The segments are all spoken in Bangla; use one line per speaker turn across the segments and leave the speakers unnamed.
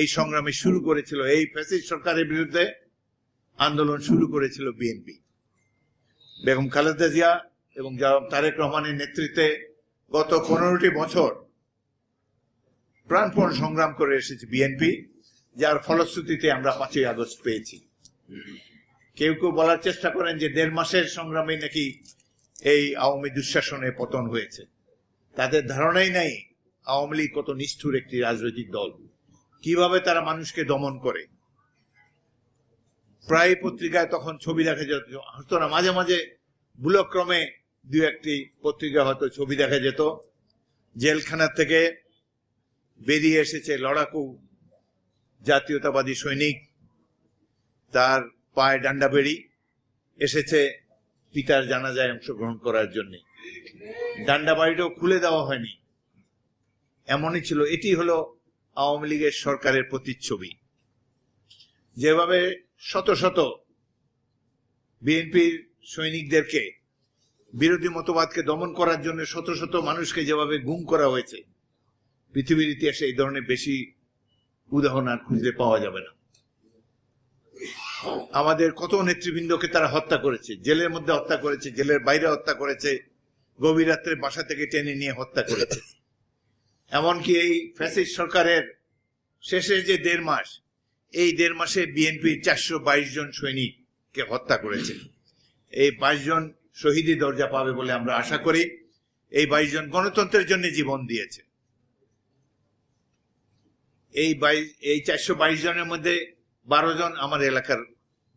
এই সংগ্রামে শুরু করেছিল, এই ফ্যাসিস্ট সরকারের বিরুদ্ধে আন্দোলন শুরু করেছিল বিএনপি। বেগম খালেদা জিয়া এবং তারেক রহমানের নেতৃত্বে গত পনেরোটি বছর প্রাণপণ সংগ্রাম করে এসেছে বিএনপি, যার ফলশ্রুতিতে আমরা পাঁচই আগস্ট পেয়েছি। কেউ কেউ বলার চেষ্টা করেন যে দেড় মাসের সংগ্রামে নাকি এই আওয়ামী দুঃশাসনে পতন হয়েছে। তাদের ধারণাই নাই আওয়ামী লীগ কত নিষ্ঠুর একটি রাজনৈতিক দল। কীভাবে তারা মানুষকে দমন করে? প্রায় পত্রিকায় তখন ছবি দেখা যেত। হতো না, মাঝে মাঝে ভুলক্রমে দু একটি পত্রিকা হয়তো ছবি দেখা যেত। জেলখানা থেকে বেরিয়ে এসেছে লড়াকু জাতীয়তাবাদী সৈনিক। তার পায়ে ডান্ডা বেড়ি এসেছে পিতার জানাজায় অংশগ্রহণ করার জন্য। ডান্ডা বাড়িটাও খুলে দেওয়া হয়নি। এমনই ছিল। এটি হলো আওয়ামী লীগের সরকারের প্রতিচ্ছবি। যেভাবে শত শত বিএনপির সৈনিকদেরকে, বিরোধী মতবাদকে দমন করার জন্য শত শত মানুষকে যেভাবে গুম করা হয়েছে, পৃথিবীর ইতিহাসে এই ধরনের বেশি উদাহরণ আর খুঁজে পাওয়া যাবে না। আমাদের কত নেতৃবৃন্দকে তারা হত্যা করেছে, জেলের মধ্যে হত্যা করেছে, জেলের বাইরে হত্যা করেছে, গভীর রাত্রে বাসা থেকে টেনে নিয়ে হত্যা করেছে। এমনকি এই ফ্যাসিস্ট সরকারের শেষের যে দেড় মাস, এই দেড় মাসে বিএনপি চারশো বাইশ জন সৈনিককে হত্যা করেছে। এই বাইশ জন শহীদি দরজা পাবে বলে আমরা আশা করি। এই বাইশ জন গণতন্ত্রের জন্য জীবন দিয়েছে। এই বাইশ, এই চারশো বাইশ জনের মধ্যে বারো জন আমার এলাকার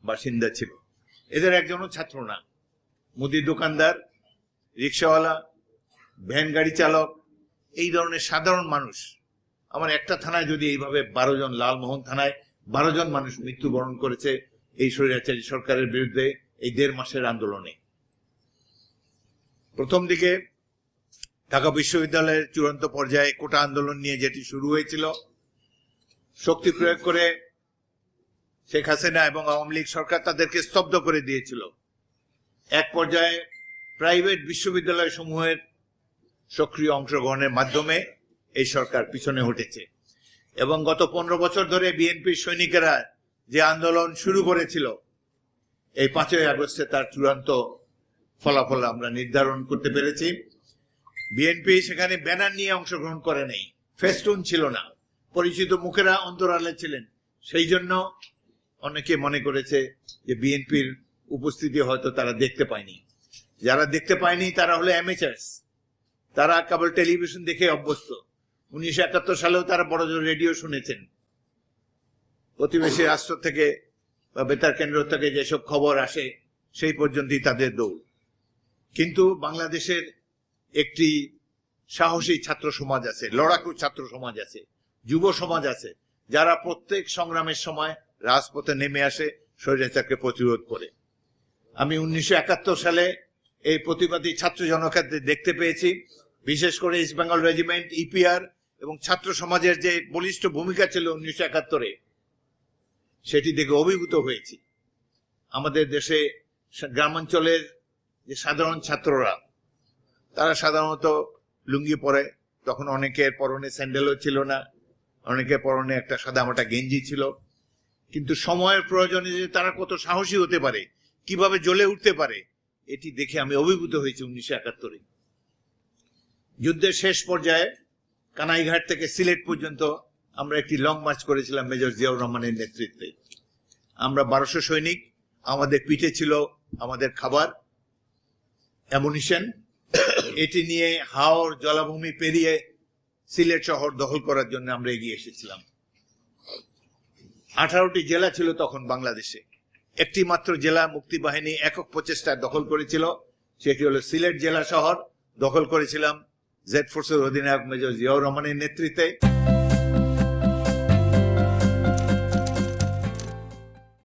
বাসিন্দা ছিল। এদের একজনও ছাত্র না। মুদির দোকানদার, রিক্সাওয়ালা, ভ্যান গাড়ি চালক, এই ধরনের সাধারণ মানুষ আমার একটা থানায় যদি এইভাবে বারো জন লালমোহন থানায় বারো জন মানুষ মৃত্যুবরণ করেছে, এই স্বৈরাচারী সরকারের বিরুদ্ধে এই দেড় মাসের আন্দোলনে। প্রথম দিকে ঢাকা বিশ্ববিদ্যালয়ের চূড়ান্ত পর্যায়ে কোটা আন্দোলন নিয়ে যেটি শুরু হয়েছিল, শক্তি প্রয়োগ করে শেখ হাসিনা এবং আওয়ামী লীগ সরকার তাদেরকে স্তব্ধ করে দিয়েছিল। এক পর্যায়ে প্রাইভেট বিশ্ববিদ্যালয় সমূহের সক্রিয় অংশগ্রহণের মাধ্যমে এই সরকার পিছনে হটেছে। এবং গত পনেরো বছর ধরে বিএনপির সৈনিকেরা যে আন্দোলন শুরু করেছিল, এই পাঁচই আগস্টে তার চূড়ান্ত ফলাফল আমরা নির্ধারণ করতে পেরেছি। বিএনপি সেখানে ব্যানার নিয়ে অংশগ্রহণ করে নেই, ফেস্টুন ছিল না। পরিচিত মুখেরা অন্তরালে ছিলেন। সেই জন্য অনেকে মনে করেছে যে বিএনপির উপস্থিতি হয়তো তারা দেখতে পায়নি। যারা দেখতে পায়নি তারা হলো অ্যামেচার্স। তারা কেবল টেলিভিশন দেখে অভ্যস্ত। উনিশশো একাত্তর সালেও তারা বড় জোর রেডিও শুনেছেন। প্রতিবেশী রাষ্ট্র থেকে বা বেতার কেন্দ্র থেকে যেসব খবর আসে, সেই পর্যন্তই তাদের দৌড়। কিন্তু বাংলাদেশের একটি সাহসী ছাত্র সমাজ আছে, লড়াকু ছাত্র সমাজ আছে, যুব সমাজ আছে, যারা প্রত্যেক সংগ্রামের সময় রাজপথে নেমে আসে, স্বৈরাচারকে প্রতিরোধ করে। আমি উনিশশো একাত্তর সালে এই প্রতিবাদী ছাত্র জনকাদের দেখতে পেয়েছি, বিশেষ করে ইস্ট বেঙ্গল রেজিমেন্ট, ইপিআর এবং ছাত্র সমাজের যে বলিষ্ঠ ভূমিকা ছিল উনিশশো একাত্তরে, সেটি দেখে অভিভূত হয়েছি। আমাদের দেশে গ্রামাঞ্চলের যে সাধারণ ছাত্ররা, তারা সাধারণত লুঙ্গি পরে, তখন অনেকের পরনে স্যান্ডেলও ছিল না, অনেকের পরনে একটা সাদামাটা গেঞ্জি ছিল। কিন্তু সময়ের প্রয়োজনে যে তারা কত সাহসী হতে পারে, কীভাবে জ্বলে উঠতে পারে, এটি দেখে আমি অভিভূত হয়েছি উনিশশো একাত্তরে। যুদ্ধের শেষ পর্যায়ে কানাইঘাট থেকে সিলেট পর্যন্ত আমরা একটি লং মার্চ করেছিলাম মেজর জিয়াউর রহমানের নেতৃত্বে। আমরা বারোশো সৈনিক, আমাদের পিঠে ছিল আমাদের খাবার অ্যামুনিশন এটি নিয়ে হাওর জলাভূমি পেরিয়ে সিলেট শহর দখল করার জন্য আমরা এগিয়ে এসেছিলাম। আঠারোটি জেলা ছিল তখন বাংলাদেশে। একটি মাত্র জেলা মুক্তিবাহিনী একক প্রচেষ্টায় দখল করেছিল, সেটি হলো সিলেট জেলা শহর, দখল করেছিলাম জেড ফোর্সের অধিনায়ক মেজর জিয়াউর রহমানের নেতৃত্বে